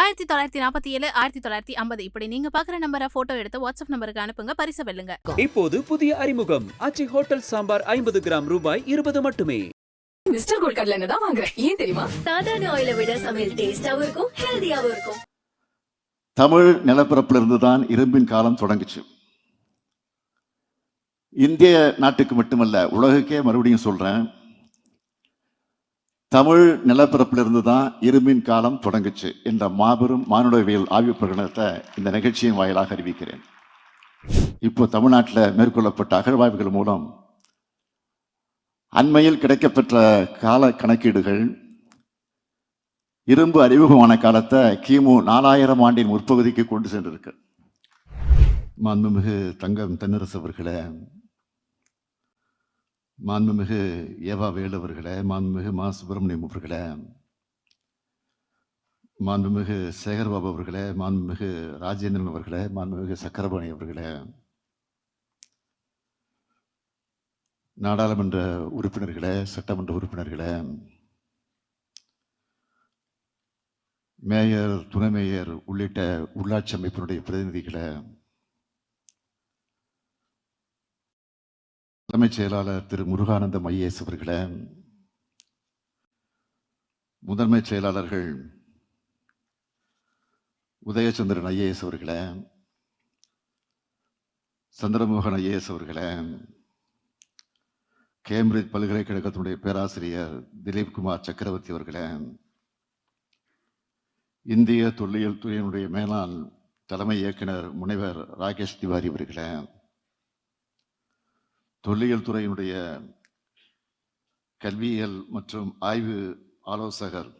ஆயிரத்தி தொள்ளாயிரத்தி நாற்பத்தி ஏழு ஆயிரத்தி தொள்ளாயிரத்தி ஐம்பது. இப்படி நீங்க பாக்குற நம்பரை போட்டோ எடுத்து வாட்ஸ்அப் நம்பருக்கு அனுப்புங்க பரிசு வெல்லுங்க. இப்போது புதிய அறிமுகம். ஆச்சி ஹோட்டல் சாம்பார் ஐம்பது கிராம் ரூபாய் இருபது மட்டுமே. மிஸ்டர் கோல்ட் கடலை எண்ணெய் தான் வாங்குறேன். ஏன் தெரியுமா? சாதாரண ஆயிலை விட சமையல் டேஸ்டாவும் இருக்கும் ஹெல்தியாவும் இருக்கும். தமிழ் நிலப்பரப்பிலிருந்து தான் இரும்பின் காலம் தொடங்குச்சு. இந்திய நாட்டுக்கு மட்டுமல்ல உலகுக்கே மறுபடியும் சொல்றேன். தமிழ் நிலப்பரப்பிலிருந்து தான் இரும்பின் காலம் தொடங்குச்சு என்ற மாபெரும் மானுடவியல் ஆய்வு பிரகடனத்தை இந்த நிகழ்ச்சியின் வாயிலாக அறிவிக்கிறேன். இப்போ தமிழ்நாட்டில் மேற்கொள்ளப்பட்ட அகழ்வாய்வுகள் மூலம் அண்மையில் கிடைக்கப்பெற்ற கால கணக்கீடுகள் இரும்பு அறிமுகமான காலத்தை கிமு நாலாயிரம் ஆண்டின் முற்பகுதிக்கு கொண்டு சென்றிருக்கு. மாண்புமிகு தங்கம் தென்னரசு அவர்களை மாண்புமிகு ஏவா வேலு அவர்களே மாண்புமிகு மா சுப்பிரமணியம் அவர்களே மாண்புமிகு சேகர்பாபு அவர்களே மாண்புமிகு ராஜேந்திரன் அவர்களே மாண்புமிகு சக்கரபாணி அவர்களே. நாடாளுமன்ற உறுப்பினர்களே சட்டமன்ற உறுப்பினர்களே மேயர் துணை மேயர் உள்ளிட்ட உள்ளாட்சி அமைப்பினுடைய பிரதிநிதிகளை தலைமைச் செயலாளர் திரு முருகானந்தம் ஐஏஎஸ் அவர்களே முதன்மைச் செயலாளர்கள் உதயச்சந்திரன் ஐஏஎஸ் அவர்களே சந்திரமோகன் ஐஏஎஸ் அவர்களே கேம்பிரிட்ஜ் பல்கலைக்கழகத்தினுடைய பேராசிரியர் திலீப் குமார் சக்கரவர்த்தி அவர்களே இந்திய தொல்லியல் துறையினுடைய மேலாண் தலைமை இயக்குனர் முனைவர் ராகேஷ் திவாரி அவர்களே தொல்லியல் துறையினுடைய கல்வியியல் மற்றும் ஆய்வு ஆலோசகர்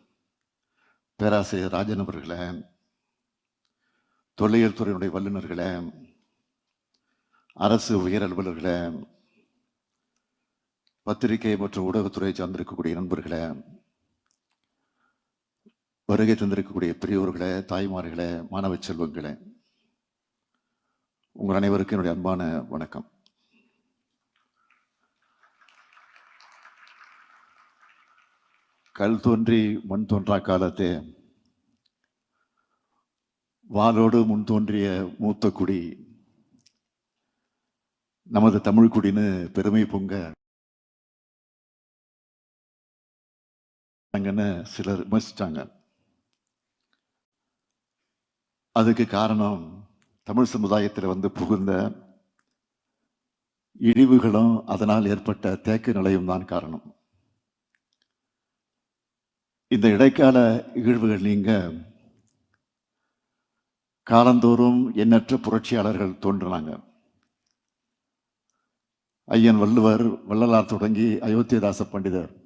பேராசிரியர் ராஜன் அவர்களே தொல்லியல் துறையினுடைய வல்லுநர்களே அரசு உயர் அலுவலர்களே பத்திரிகை மற்றும் ஊடகத்துறையை சார்ந்திருக்கக்கூடிய நண்பர்களே வருகை தந்திருக்கக்கூடிய பெரியோர்களே தாய்மார்களே மாணவ செல்வங்களே உங்கள் அனைவருக்கும் என்னுடைய அன்பான வணக்கம். கல் தோன்றி மண் தோன்றா காலத்தே. வாளோடு முன் தோன்றிய மூத்த குடி. நமது தமிழ் குடின்னு பெருமை பொங்க. சிலர் விமர்சிச்சாங்க. அதுக்கு காரணம் தமிழ் சமுதாயத்தில் வந்து புகுந்த இழிவுகளும் அதனால் ஏற்பட்ட தேக்க நிலையும் தான் காரணம். இந்த இடைக்கால இகழ்வுகள் நீங்க காலந்தோறும் எண்ணற்ற புரட்சியாளர்கள் தோன்றினாங்க ஐயன் வள்ளுவர் வள்ளலார் தொடங்கி அயோத்தியதாச பண்டிதர்.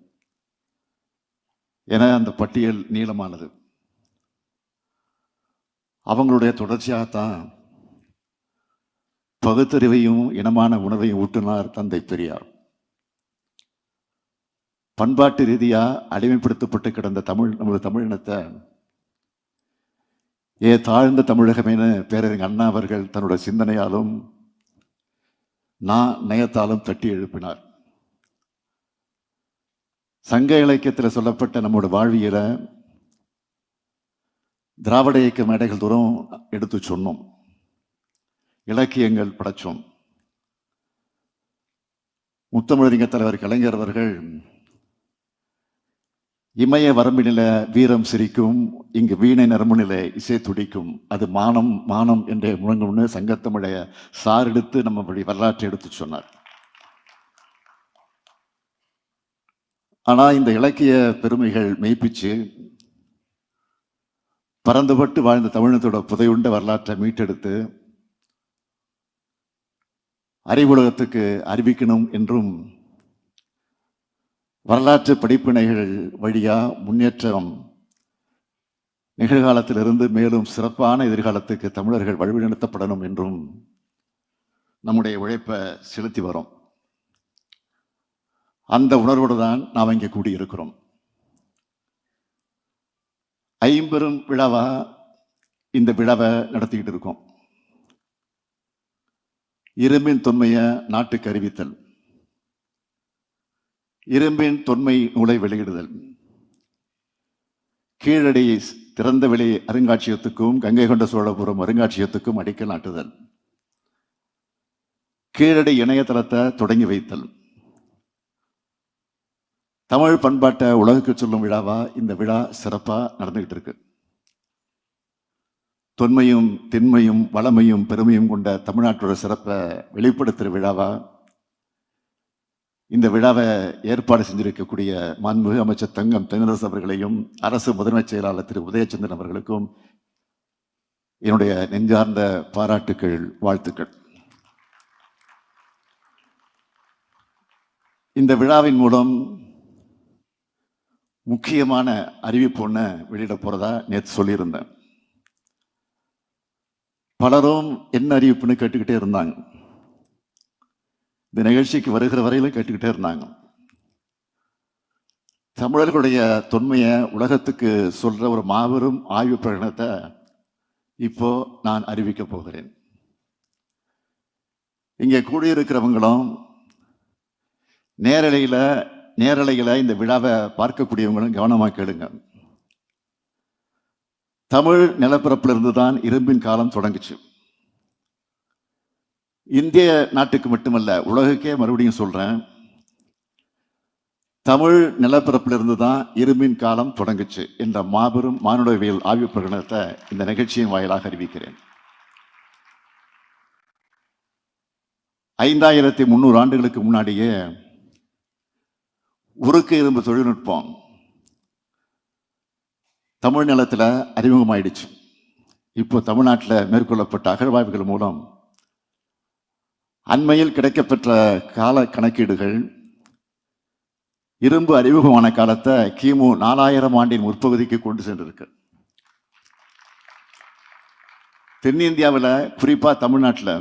என அந்த பட்டியல் நீளமானது. அவங்களுடைய தொடர்ச்சியாகத்தான் பகுத்தறிவையும் இனமான உணர்வையும் ஊட்டினார் தந்தை பெரியார். பண்பாட்டு ரீதியாக அடிமைப்படுத்தப்பட்டு கிடந்த தமிழ் நமது தமிழினத்தை ஏ தாழ்ந்த தமிழகமேனு பேரறிஞர் அண்ணா அவர்கள் தன்னுடைய சிந்தனையாலும் நான் நயத்தாலும் தட்டி எழுப்பினார். சங்க இலக்கியத்தில் சொல்லப்பட்ட நம்மோட வாழ்வியலை திராவிட இயக்க மேடைகள் தூரம் எடுத்து சொன்னோம். இலக்கியங்கள் படைச்சோம். முத்தமிழறிஞர் தலைவர் கலைஞர் அவர்கள் இமய வரம்பினில வீரம் சிரிக்கும் இங்கு வீணை நரம்புநில இசை துடிக்கும். அது மானம் மானம் என்றே முழங்கும்னு சங்கத்தமிழைய சார் எடுத்து நம்ம வழி வரலாற்றை எடுத்து சொன்னார். ஆனால் இந்த இலக்கிய பெருமைகள் மெய்ப்பிச்சு பறந்துபட்டு வாழ்ந்த தமிழகத்தோட புதையுண்ட வரலாற்றை மீட்டெடுத்து அறிவுலகத்துக்கு அறிவிக்கணும் என்றும் வரலாற்று படிப்பினைகள் வழியாக முன்னேற்றம் நிகழ்காலத்திலிருந்து மேலும் சிறப்பான எதிர்காலத்துக்கு தமிழர்கள் வழிநடத்தப்படணும் என்றும் நம்முடைய உழைப்பை செலுத்தி வரும். அந்த உணர்வோடு தான் நாம் இங்கே கூடியிருக்கிறோம். ஐம்பெரும் விழாவா இந்த விழாவை நடத்திக்கிட்டு இருக்கோம். இரும்பின் தொன்மையை நாட்டுக்கு அறிவித்தல். இரும்பின் தொன்மை நூலை வெளியிடுதல். கீழடியை திறந்த வெளி அருங்காட்சியகத்துக்கும் கங்கை கொண்ட சோழபுரம் அருங்காட்சியகத்துக்கும் அடிக்கல் நாட்டுதல். கீழடி இணையதளத்தை தொடங்கி வைத்தல். தமிழ் பண்பாட்டை உலகுக்கு சொல்லும் விழாவா? இந்த விழா சிறப்பாக நடந்துகிட்டு இருக்கு. தொன்மையும் திண்மையும் வளமையும் பெருமையும் கொண்ட தமிழ்நாட்டோட சிறப்பை வெளிப்படுத்துகிற விழாவா? இந்த விழாவை ஏற்பாடு செஞ்சிருக்கக்கூடிய மாண்புமிகு அமைச்சர் தங்கம் தென்னரசு அவர்களையும் அரசு முதன்மைச் செயலாளர் திரு உதயச்சந்திரன் அவர்களுக்கும் என்னுடைய நெஞ்சார்ந்த பாராட்டுக்கள் வாழ்த்துக்கள். இந்த விழாவின் மூலம் முக்கியமான அறிவிப்பு ஒன்று வெளியிட போகிறதா நேற்று சொல்லியிருந்தேன். பலரும் என்ன அறிவிப்புன்னு கேட்டுக்கிட்டே இருந்தாங்க. இந்த நிகழ்ச்சிக்கு வருகிற வரையிலும் கேட்டுக்கிட்டே இருந்தாங்க. தமிழர்களுடைய தொன்மையை உலகத்துக்கு சொல்ற ஒரு மாபெரும் ஆய்வு பிரகடனத்தை இப்போ நான் அறிவிக்க போகிறேன். இங்கே கூடியிருக்கிறவங்களும் நேரலையில் நேரலையில் இந்த விழாவை பார்க்கக்கூடியவங்களும் கவனமாக கேளுங்க. தமிழ் நிலப்பரப்பிலிருந்து தான் இரும்பின் காலம் தொடங்குச்சு. இந்திய நாட்டுக்கு மட்டுமல்ல உலகுக்கே மறுபடியும் சொல்கிறேன் தமிழ் நிலப்பரப்பிலிருந்து தான் இரும்பின் காலம் தொடங்குச்சு என்ற மாபெரும் மானுடவியல் ஆய்வு பிரகடனத்தை இந்த நிகழ்ச்சியின் வாயிலாக அறிவிக்கிறேன். ஐந்தாயிரத்தி முந்நூறு ஆண்டுகளுக்கு முன்னாடியே உருக்கு இரும்பு தொழில்நுட்பம் தமிழ் நிலத்தில் அறிமுகமாயிடுச்சு. இப்போ தமிழ்நாட்டில் மேற்கொள்ளப்பட்ட அகழ்வாய்வுகள் மூலம் அண்மையில் கிடைக்கப்பெற்ற கால கணக்கீடுகள் இரும்பு அறிமுகமான காலத்தை கிமு நாலாயிரம் ஆண்டின் முற்பகுதிக்கு கொண்டு சென்றிருக்கு. தென்னிந்தியாவில் குறிப்பாக தமிழ்நாட்டில்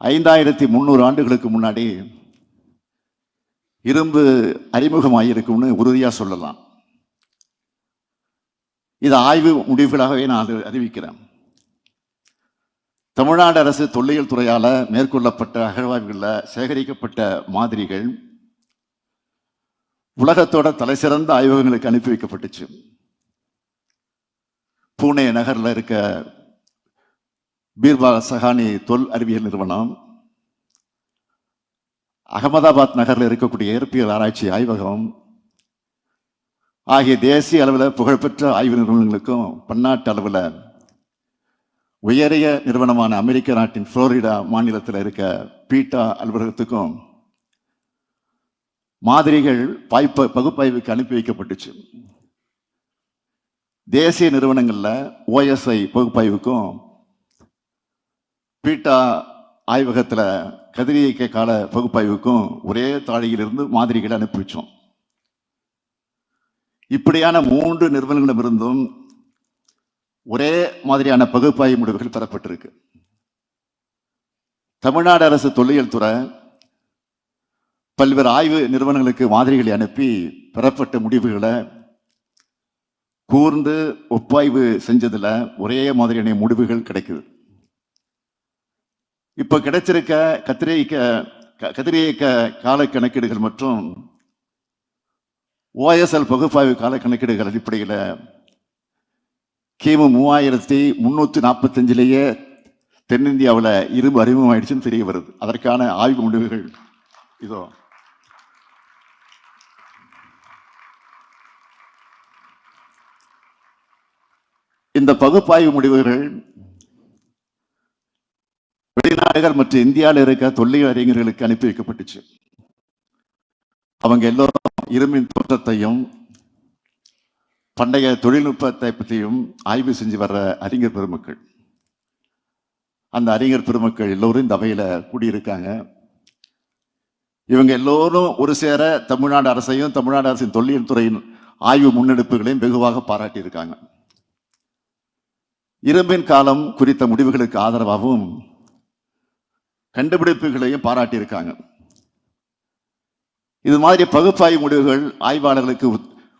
ஐந்தாயிரத்தி முந்நூறு ஆண்டுகளுக்கு முன்னாடி இரும்பு அறிமுகமாயிருக்கும்னு உறுதியாக சொல்லலாம். இது ஆய்வு முடிவுகளாகவே நான் அது அறிவிக்கிறேன். தமிழ்நாடு அரசு தொல்லியல் துறையால் மேற்கொள்ளப்பட்ட அகழ்வாய்வுகளில் சேகரிக்கப்பட்ட மாதிரிகள் உலகத்தோட தலைசிறந்த ஆய்வகங்களுக்கு அனுப்பி வைக்கப்பட்டுச்சு. பூனே நகரில் இருக்க பீர்பா சஹானி தொல் அறிவியல் நிறுவனம் அகமதாபாத் நகரில் இருக்கக்கூடிய இயற்பியல் ஆராய்ச்சி ஆய்வகம் ஆகிய தேசிய அளவில் புகழ்பெற்ற ஆய்வு நிறுவனங்களுக்கும் பன்னாட்டு அளவில் உயரிய நிறுவனமான அமெரிக்க நாட்டின் புளோரிடா மாநிலத்தில் இருக்க பீட்டா அலுவலகத்துக்கும் மாதிரிகள் பாய்ப்ப பகுப்பாய்வுக்கு அனுப்பி வைக்கப்பட்டுச்சு. தேசிய நிறுவனங்களில் ஓஎஸ்ஐ பகுப்பாய்வுக்கும் பீட்டா ஆய்வகத்தில் கதிரியக்க கால பகுப்பாய்வுக்கும் ஒரே தாழியிலிருந்து மாதிரிகளை அனுப்பி வச்சோம். இப்படியான மூன்று நிறுவனங்களிடமிருந்தும் ஒரே மாதிரியான பகுப்பாய்வு முடிவுகள் பெறப்பட்டிருக்கு தமிழ்நாடு அரசு தொல்லியல் துறை பல்வேறு ஆய்வு நிறுவனங்களுக்கு மாதிரிகளை அனுப்பி பெறப்பட்ட முடிவுகளை கூர்ந்து ஒப்பாய்வு செஞ்சதில் ஒரே மாதிரியான முடிவுகள் கிடைக்குது. இப்போ கிடைச்சிருக்க கத்திரியக்க க- கதிரியக்க கால கணக்கீடுகள் மற்றும் ஓஎஸ்எல் பகுப்பாய்வு கால கணக்கீடுகள் அடிப்படையில் கிமு மூவாயிரத்தி முன்னூத்தி நாற்பத்தஞ்சிலேயே தென்னிந்தியாவில் இரும்பு அறிமுகமாயிடுச்சுன்னு தெரிய வருது. அதற்கான ஆய்வு முடிவுகள் இதோ. இந்த பகுப்பாய்வு முடிவுகள் வெளிநாடுகள் மற்றும் இந்தியாவில் இருக்க தொல்லியல் அறிஞர்களுக்கு அனுப்பி வைக்கப்பட்டுச்சு. அவங்க எல்லோரும் இரும்பின் தோற்றத்தையும் பண்டைய தொழில்நுட்பத்தை பற்றியும் ஆய்வு செஞ்சு வர்ற அறிஞர் பெருமக்கள். அந்த அறிஞர் பெருமக்கள் எல்லோரும் இந்த அவையில் கூடியிருக்காங்க. இவங்க எல்லோரும் ஒரு சேர தமிழ்நாடு அரசையும் தமிழ்நாடு அரசின் தொல்லியல் துறையின் ஆய்வு முன்னெடுப்புகளையும் வெகுவாக பாராட்டியிருக்காங்க. இரும்பின் காலம் குறித்த முடிவுகளுக்கு ஆதரவாகவும் கண்டுபிடிப்புகளையும் பாராட்டியிருக்காங்க. இது மாதிரி பகுப்பாய்வு முடிவுகள் ஆய்வாளர்களுக்கு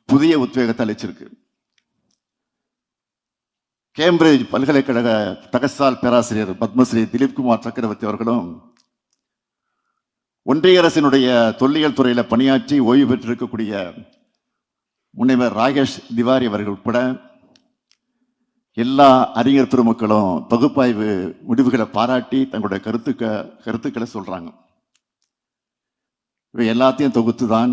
புதிய உத்வேகத்தை அளிச்சிருக்கு கேம்பிரிட்ஜ் பல்கலைக்கழக தகசால் பேராசிரியர் பத்மஸ்ரீ திலீப்குமார் சக்கரவர்த்தி அவர்களும் ஒன்றிய அரசினுடைய தொல்லியல் துறையில் பணியாற்றி ஓய்வு பெற்றிருக்கக்கூடிய முனைவர் ராகேஷ் திவாரி அவர்கள் உட்பட எல்லா அறிஞர் பெருமக்களும் பகுப்பாய்வு முடிவுகளை பாராட்டி தங்களுடைய கருத்துக்க கருத்துக்களை சொல்கிறாங்க இவை எல்லாத்தையும் தொகுத்து தான்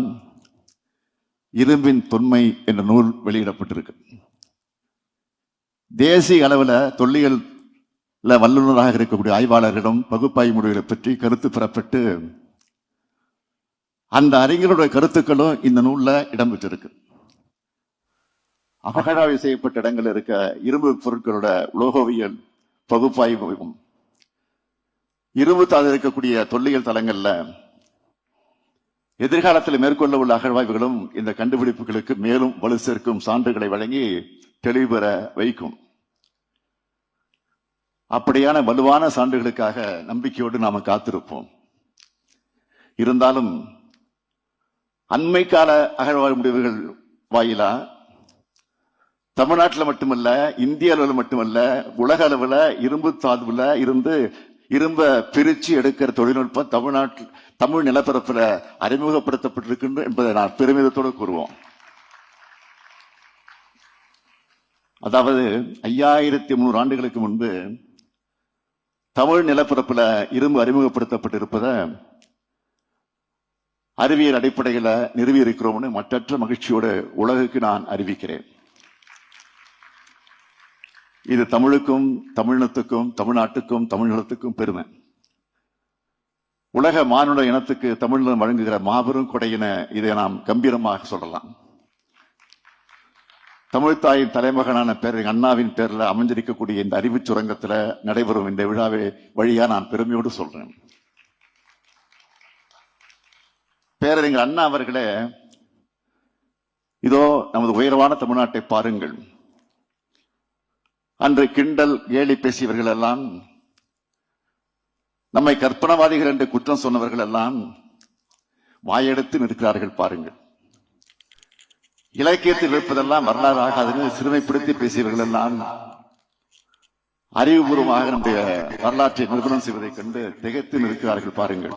இரும்பின் தொன்மை என்ற நூல் வெளியிடப்பட்டிருக்கு. தேசிய அளவில் தொல்லியல் வல்லுநராக இருக்கக்கூடிய ஆய்வாளர்களிடம் பகுப்பாய்வு முடிவுகளை பற்றி கருத்து பெறப்பட்டு அந்த அறிஞருடைய கருத்துக்களும் இந்த நூல்ல இடம்பெற்றிருக்கு. அகழாய்வு செய்யப்பட்ட இடங்கள் இருக்க இரும்பு பொருட்களோட உலோகவியல் பகுப்பாய்வும் இரும்பு தாது இருக்கக்கூடிய தொல்லியல் தலங்களில் எதிர்காலத்தில் மேற்கொள்ள உள்ள அகழ்வாய்வுகளும் இந்த கண்டுபிடிப்புகளுக்கு மேலும் வலு சேர்க்கும் சான்றுகளை வழங்கி தெளிவு பெற வைக்கும். அப்படியான வலுவான சான்றுகளுக்காக நம்பிக்கையோடு நாம காத்திருப்போம். இருந்தாலும் அண்மை கால அகழ்வாய்வு முடிவுகள் வாயிலா தமிழ்நாட்டில் மட்டுமல்ல இந்திய அளவில் மட்டுமல்ல உலக அளவில் இரும்பு தாதுவில் இருந்து இரும்ப பிரிச்சு எடுக்கிற தொழில்நுட்பம் தமிழ்நாட்டில் தமிழ் நிலப்பரப்பில் அறிமுகப்படுத்தப்பட்டிருக்கின்ற என்பதை நான் பெருமிதத்தோடு கூறுவோம். அதாவது ஐயாயிரத்தி முந்நூறு ஆண்டுகளுக்கு முன்பு தமிழ் நிலப்பரப்புல இரும்பு அறிமுகப்படுத்தப்பட்டிருப்பதை அறிவியல் அடிப்படையில் நிறுவியிருக்கிறோம்னு மற்றற்ற மகிழ்ச்சியோடு உலகுக்கு நான் அறிவிக்கிறேன். இது தமிழுக்கும் தமிழினத்துக்கும் தமிழ்நாட்டுக்கும் தமிழ்நிலத்துக்கும் பெருமை. உலக மானுட இனத்துக்கு தமிழ்நிலம் வழங்குகிற மாபெரும் கொடையின இதை நாம் கம்பீரமாக சொல்லலாம். தமிழ்த்தாயின் தலைமகனான பேர் அண்ணாவின் பேர்ல அமைஞ்சிருக்கக்கூடிய இந்த அறிவுச் சுரங்கத்துல நடைபெறும் இந்த விழாவை வழியா நான் பெருமையோடு சொல்றேன். பேரறிஞர் அண்ணா அவர்களே இதோ நமது உயர்வான தமிழ்நாட்டை பாருங்கள். அன்று கிண்டல் கேலி பேசியவர்கள் எல்லாம் நம்மை கற்பனவாதிகள் என்று குற்றம் சொன்னவர்கள் எல்லாம் வாயெடுத்து நிற்கிறார்கள் பாருங்கள். இலக்கியத்தில் இருப்பதெல்லாம் வரலாறு ஆகாதுன்னு சிறுமைப்படுத்தி பேசியவர்கள் எல்லாம் அறிவுபூர்வமாக நம்முடைய வரலாற்றை நிபுணம் செய்வதைக் கண்டு திகைத்து நிற்கிறார்கள் பாருங்கள்.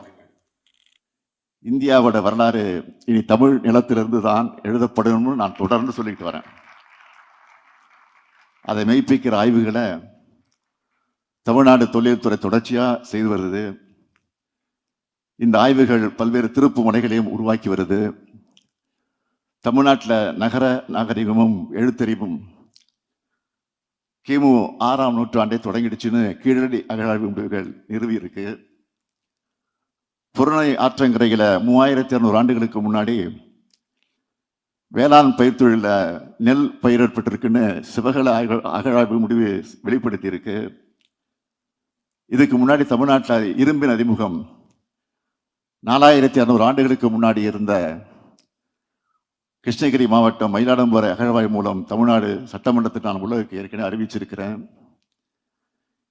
இந்தியாவோட வரலாறு இனி தமிழ் நிலத்திலிருந்து தான் எழுதப்படணும்னு நான் தொடர்ந்து சொல்லிட்டு வரேன். அதை மெய்ப்பிக்கிற ஆய்வுகளை தமிழ்நாடு தொழில்துறை தொடர்ச்சியாக செய்து வருது. இந்த ஆய்வுகள் பல்வேறு திருப்பு முனைகளையும் உருவாக்கி வருது. தமிழ்நாட்டில் நகர நாகரிகமும் எழுத்தறிவும் கிமு ஆறாம் நூற்றாண்டை தொடங்கிடுச்சுன்னு கீழடி அகழாய்வு முடிவுகள் நிறுவி இருக்கு புறநை மூவாயிரத்தி இரநூறு ஆண்டுகளுக்கு முன்னாடி வேளாண் பயிர் தொழில நெல் பயிரிடப்பட்டிருக்குன்னு சிவகல அக- அகழாய்வு முடிவு வெளிப்படுத்தியிருக்கு. இதுக்கு முன்னாடி தமிழ்நாட்டில் இரும்பின் அறிமுகம் நாலாயிரத்தி அறுநூறு ஆண்டுகளுக்கு முன்னாடி இருந்த கிருஷ்ணகிரி மாவட்டம் மயிலாடும்பாறை அகழ்வாய்வு மூலம் தமிழ்நாடு சட்டமன்றத்தில் நான் உலகுக்கு ஏற்கனவே அறிவிச்சிருக்கிறேன்.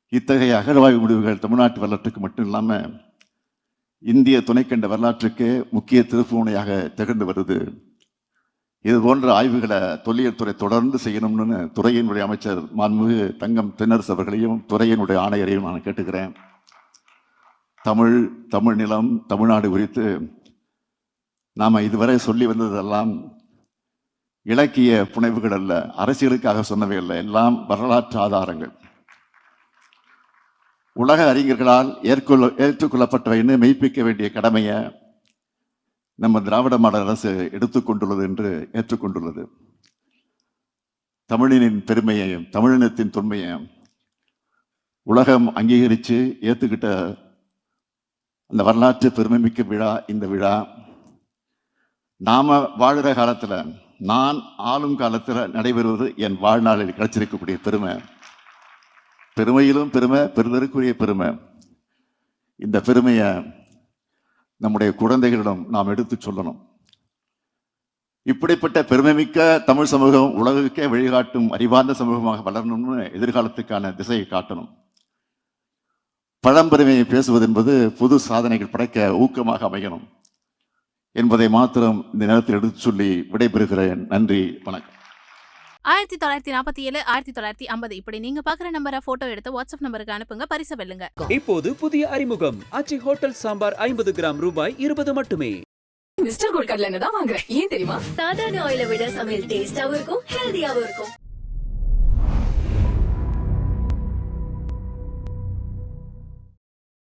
இத்தகைய அகழ்வாய்வு முடிவுகள் தமிழ்நாட்டு வரலாற்றுக்கு மட்டும் இல்லாமல் இந்திய துணைக்கண்ட வரலாற்றுக்கு முக்கிய திருப்புமுனையாக திகழ்ந்து வருது. இது போன்ற ஆய்வுகளை தொல்லியல் துறை தொடர்ந்து செய்யணும்னு துறையினுடைய அமைச்சர் மாண்புமிகு தங்கம் தென்னரசு அவர்களையும் துறையினுடைய ஆணையரையும் நான் கேட்டுக்கிறேன். தமிழ் தமிழ் நிலம் தமிழ்நாடு குறித்து நாம் இதுவரை சொல்லி வந்ததெல்லாம் இலக்கிய புனைவுகள் அல்ல அரசியலுக்காக சொன்னவை அல்ல எல்லாம் வரலாற்று ஆதாரங்கள். உலக அறிஞர்களால் ஏற்கொள்ள ஏற்றுக்கொள்ளப்பட்டவைன்னு மெய்ப்பிக்க வேண்டிய கடமையை நம்ம திராவிட மாடல் அரசு எடுத்துக்கொண்டுள்ளது என்று ஏற்றுக்கொண்டுள்ளது. தமிழினின் பெருமையையும் தமிழினத்தின் தொன்மையையும் உலகம் அங்கீகரித்து ஏற்றுக்கிட்ட அந்த வரலாற்று பெருமைமிக்க விழா இந்த விழா. நாம வாழுற காலத்தில் நான் ஆளும் காலத்தில் நடைபெறுவது என் வாழ்நாளில் கிடைச்சிருக்கக்கூடிய பெருமை. பெருமையிலும் பெருமை பெருதற்குரிய பெருமை. இந்த பெருமையை நம்முடைய குழந்தைகளிடம் நாம் எடுத்துச் சொல்லணும். இப்படிப்பட்ட பெருமைமிக்க தமிழ் சமூகம் உலகுக்கே வழிகாட்டும் அறிவார்ந்த சமூகமாக வளரணும்னு எதிர்காலத்துக்கான திசையை காட்டணும். பழம்பெருமையை பேசுவது என்பது புது சாதனைகள் படைக்க ஊக்கமாக அமையணும். என்பதை மாத்திரம் இந்த நேரத்தில் எடுத்துச் சொல்லி விடைபெறுகிறேன். நன்றி வணக்கம். ஆயிரத்தி தொள்ளாயிரத்தி நாற்பத்தி ஏழு ஆயிரத்தி தொள்ளாயிரத்தி ஐம்பது. இப்படி நீங்க பாக்குற நம்பரை போட்டோ எடுத்து வாட்ஸ்அப் நம்பருக்கு அனுப்புங்க பரிசு வெல்லுங்க. இப்போது புதிய அறிமுகம். ஆச்சி ஹோட்டல் சாம்பார் ஐம்பது கிராம் ரூபாய் இருபது மட்டுமே. மிஸ்டர் கோல்ட் கடலை எண்ணெய் தான் வாங்குறேன் ஏன் தெரியுமா? சாதாரண ஆயிலை விட சமையல் டேஸ்டாவும் இருக்கும் ஹெல்தியாவும் இருக்கும்.